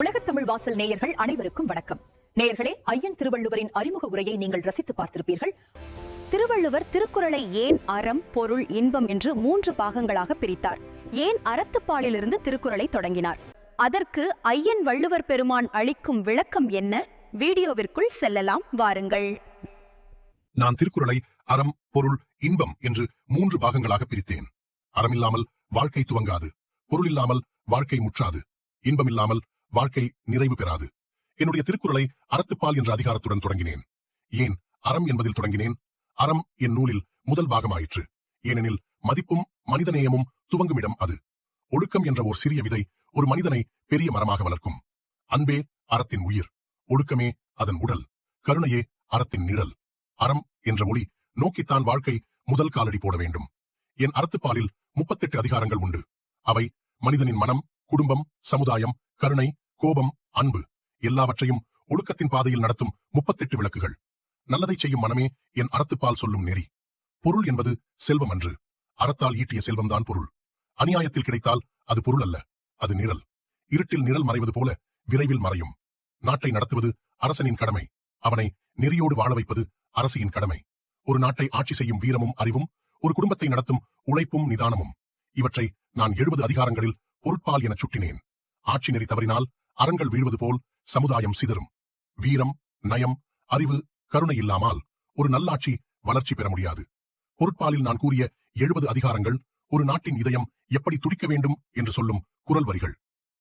உலகத்தமிழ் வாசல் நேயர்கள் அனைவருக்கும் வணக்கம். நேயர்களே ஐயன் திருவள்ளுவரின் அறிமுக உரையை நீங்கள் ரசித்து பார்த்திருப்பீர்கள். திருவள்ளுவர் திருக்குறளை ஏன் அறம் பொருள் இன்பம் என்று மூன்று பாகங்களாக பிரித்தார். ஏன் அறத்துப்பாலிலிருந்து திருக்குறளை தொடங்கினார்? அதற்கு ஐயன் வள்ளுவர் பெருமான் அளிக்கும் விளக்கம் என்ன? வீடியோவிற்குள் செல்லலாம் வாருங்கள். நான் திருக்குறளை அறம் பொருள் இன்பம் என்று மூன்று பாகங்களாக பிரித்தேன். அறமில்லாமல் வாழ்க்கை துவங்காது. பொருள் இல்லாமல் வாழ்க்கை முற்றாது. இன்பம் இல்லாமல் வாழ்க்கை நிறைவு பெறாது. என்னுடைய திருக்குறளை அறத்துப்பால் என்ற அதிகாரத்துடன் தொடங்கினேன். ஏன்? அறம் என்பதில் தொடங்கினேன். அறம் என் நூலில் முதல் பாகமாயிற்று. ஏனெனில் மதிப்பும் மனிதநேயமும் துவங்குமிடம் அது. ஒழுக்கம் என்ற ஒரு சிறிய விதை ஒரு மனிதனை பெரிய மரமாக வளர்க்கும். அன்பே அறத்தின் உயிர். ஒழுக்கமே அதன் உடல். கருணையே அறத்தின் நிழல். அறம் என்ற ஒளி நோக்கித்தான் வாழ்க்கை முதல் காலடி போட வேண்டும். என் அறத்துப்பாலில் முப்பத்தெட்டு அதிகாரங்கள் உண்டு. அவை மனிதனின் மனம் குடும்பம் சமுதாயம் கருணை கோபம் அன்பு எல்லாவற்றையும் ஒழுக்கத்தின் பாதையில் நடத்தும் முப்பத்தெட்டு விளக்குகள். நல்லதை செய்யும் மனமே என் அறத்துப்பால் சொல்லும் நெறி. பொருள் என்பது செல்வம் அன்று. அறத்தால் ஈட்டிய செல்வம்தான் பொருள். அநியாயத்தில் கிடைத்தால் அது பொருள் அல்ல அது நிரல். இருட்டில் நிரல் மறைவது போல விரைவில் மறையும். நாட்டை நடத்துவது அரசனின் கடமை. அவனை நெறியோடு வாழ வைப்பது அரசியின் கடமை. ஒரு நாட்டை ஆட்சி செய்யும் வீரமும் அறிவும் ஒரு குடும்பத்தை நடத்தும் உழைப்பும் நிதானமும். இவற்றை நான் எழுபது அதிகாரங்களில் பொருட்பால் எனச் சுட்டினேன். ஆட்சி நெறி தவறினால் அறங்கள் வீழ்வது போல் சமுதாயம் சிதறும். வீரம் நயம் அறிவு கருணை இல்லாமல் ஒரு நல்லாட்சி வளர்ச்சி பெற முடியாது. பொருட்பாலில் நான் கூறிய எழுபது அதிகாரங்கள் ஒரு நாட்டின் இதயம் எப்படி துடிக்க வேண்டும் என்று சொல்லும் குரல் வரிகள்.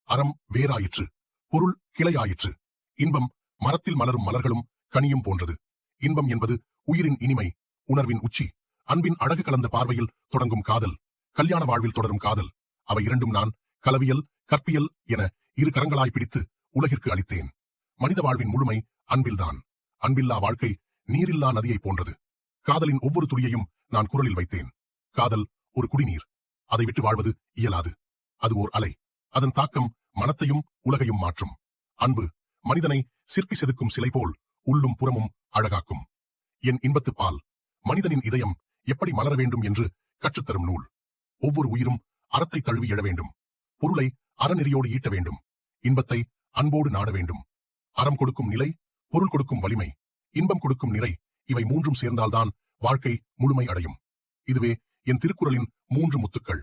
அறம் வேறாயிற்று பொருள் கிளையாயிற்று இன்பம் மரத்தில் மலரும் மலர்களும் கனியும் போன்றது. இன்பம் என்பது உயிரின் இனிமை உணர்வின் உச்சி அன்பின் அழகு கலந்த பார்வையில் தொடங்கும் காதல் கல்யாண வாழ்வில் தொடரும் காதல் அவை இரண்டும் நான் கலவியல் கற்பியல் என இரு கரங்களாய் பிடித்து உலகிற்கு அளித்தேன். மனித வாழ்வின் முழுமை அன்பில்தான். அன்பில்லா வாழ்க்கை நீரில்லா நதியைப் போன்றது. காதலின் ஒவ்வொரு துளியையும் நான் குரலில் வைத்தேன். காதல் ஒரு குடிநீர். அதை விட்டு வாழ்வது இயலாது. அது ஓர் அலை. அதன் தாக்கம் மனத்தையும் உலகையும் மாற்றும். அன்பு மனிதனை சிற்பி செதுக்கும் சிலை போல் உள்ளும் புறமும் அழகாக்கும். என் இன்பத்து பால் மனிதனின் இதயம் எப்படி மலர வேண்டும் என்று கற்றுத்தரும் நூல். ஒவ்வொரு உயிரும் அறத்தை தழுவி எழ வேண்டும். பொருளை அறநெறியோடு ஈட்ட வேண்டும். இன்பத்தை அன்போடு நாட வேண்டும். அறம் கொடுக்கும் நிலை பொருள் கொடுக்கும் வலிமை இன்பம் கொடுக்கும் நிறை இவை மூன்றும் சேர்ந்தால்தான் வாழ்க்கை முழுமை அடையும். இதுவே என் திருக்குறளின் மூன்று முத்துக்கள்.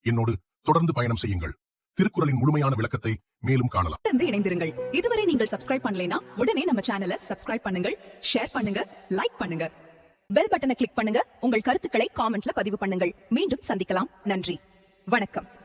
என்னோடு தொடர்ந்து பயணம் செய்யுங்கள். திருக்குறளின் முழுமையான விளக்கத்தை மேலும் காணலாம். தொடர்ந்து இணைந்திருங்கள். இதுவரை நீங்கள் சப்ஸ்கிரைப் பண்ணலைனா உடனே நம்ம சேனலை சப்ஸ்கிரைப் பண்ணுங்கள் ஷேர் பண்ணுங்க லைக் பண்ணுங்க. பெல் பட்டனை கிளிக் பண்ணுங்க உங்கள் கருத்துக்களை காமெண்ட்ல பதிவு பண்ணுங்கள். மீண்டும் சந்திக்கலாம். நன்றி. வணக்கம்.